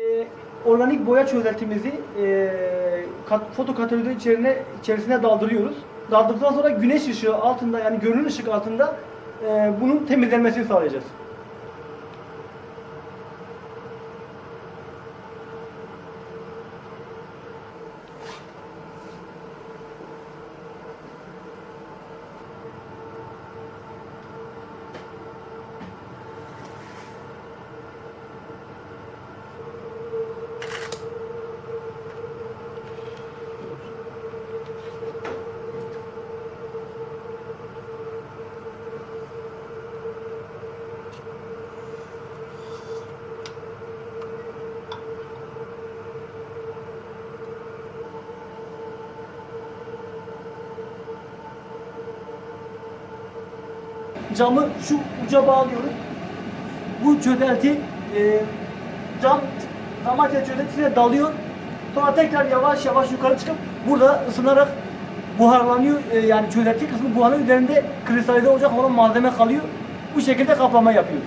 Ee, organik boya çözeltimizi e, kat, foto katalizör içerine, içerisine daldırıyoruz. Daldırdıktan sonra güneş ışığı altında yani görünür ışık altında e, bunun temizlenmesini sağlayacağız. Camı şu uca bağlıyoruz. Bu çözelti e, cam damatya çözeltisine dalıyor. Sonra tekrar yavaş yavaş yukarı çıkıp burada ısınarak buharlanıyor. E, yani çözelti kısmı buharın üzerinde kristalize olacak olan malzeme kalıyor. Bu şekilde kaplama yapıyoruz.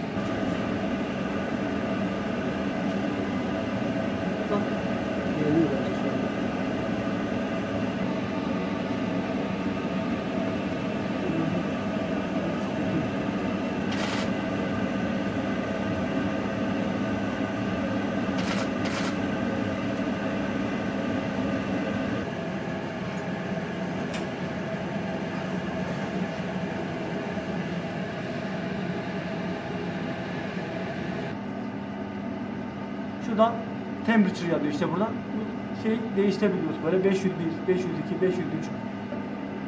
Şuradan temperature yazıyor işte buradan. Bu şey değiştirebiliyoruz böyle 501, 502, 503.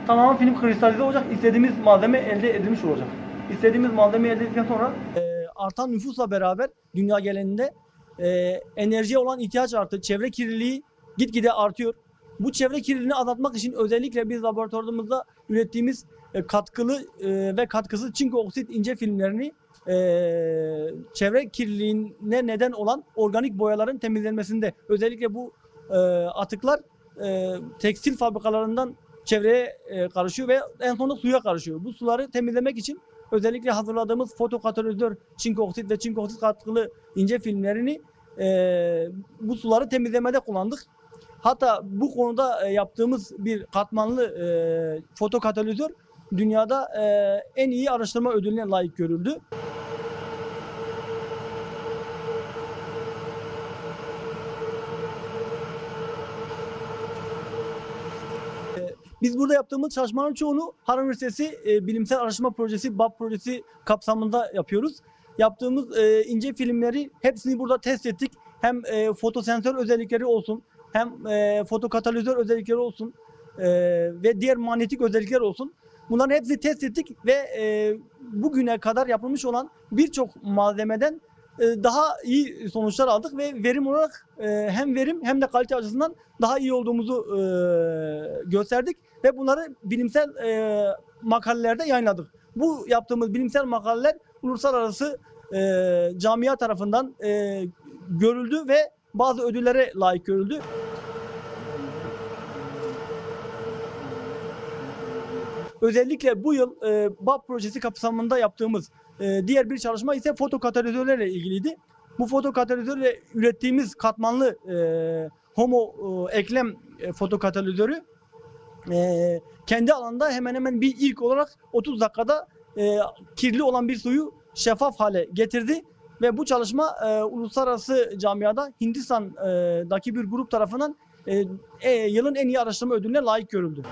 Tamamen film kristalize olacak. İstediğimiz malzeme elde edilmiş olacak. İstediğimiz malzeme elde ettikten sonra Ee, artan nüfusla beraber dünya genelinde e, enerjiye olan ihtiyaç arttı. Çevre kirliliği gitgide artıyor. Bu çevre kirliliğini azaltmak için özellikle biz laboratuvarımızda ürettiğimiz e, katkılı e, ve katkısız çinko oksit ince filmlerini e, çevre kirliliğine neden olan organik boyaların temizlenmesinde özellikle bu e, atıklar e, tekstil fabrikalarından çevreye e, karışıyor ve en sonunda suya karışıyor. Bu suları temizlemek için özellikle hazırladığımız fotokatalizör çinko oksit ve çinko oksit katkılı ince filmlerini e, bu suları temizlemede kullandık. Hatta bu konuda e, yaptığımız bir katmanlı e, fotokatalizör dünyada e, en iyi araştırma ödülüne layık görüldü. Biz burada yaptığımız çalışmaların çoğunu Harvard Üniversitesi e, Bilimsel Araştırma Projesi, BAP projesi kapsamında yapıyoruz. Yaptığımız e, ince filmleri hepsini burada test ettik. Hem e, fotosensör özellikleri olsun, hem e, fotokatalizör özellikleri olsun e, ve diğer manyetik özellikler olsun. Bunların hepsini test ettik ve e, bugüne kadar yapılmış olan birçok malzemeden daha iyi sonuçlar aldık ve verim olarak e, hem verim hem de kalite açısından daha iyi olduğumuzu e, gösterdik ve bunları bilimsel e, makalelerde yayınladık. Bu yaptığımız bilimsel makaleler uluslararası e, camia tarafından e, görüldü ve bazı ödüllere layık görüldü. Özellikle bu yıl e, BAP projesi kapsamında yaptığımız e, diğer bir çalışma ise fotokatalizörlerle ilgiliydi. Bu fotokatalizörle ürettiğimiz katmanlı e, homo e, eklem e, fotokatalizörü e, kendi alanında hemen hemen bir ilk olarak 30 dakikada e, kirli olan bir suyu şeffaf hale getirdi ve bu çalışma e, uluslararası camiada Hindistan'daki bir grup tarafından e, e, yılın en iyi araştırma ödülüne layık görüldü.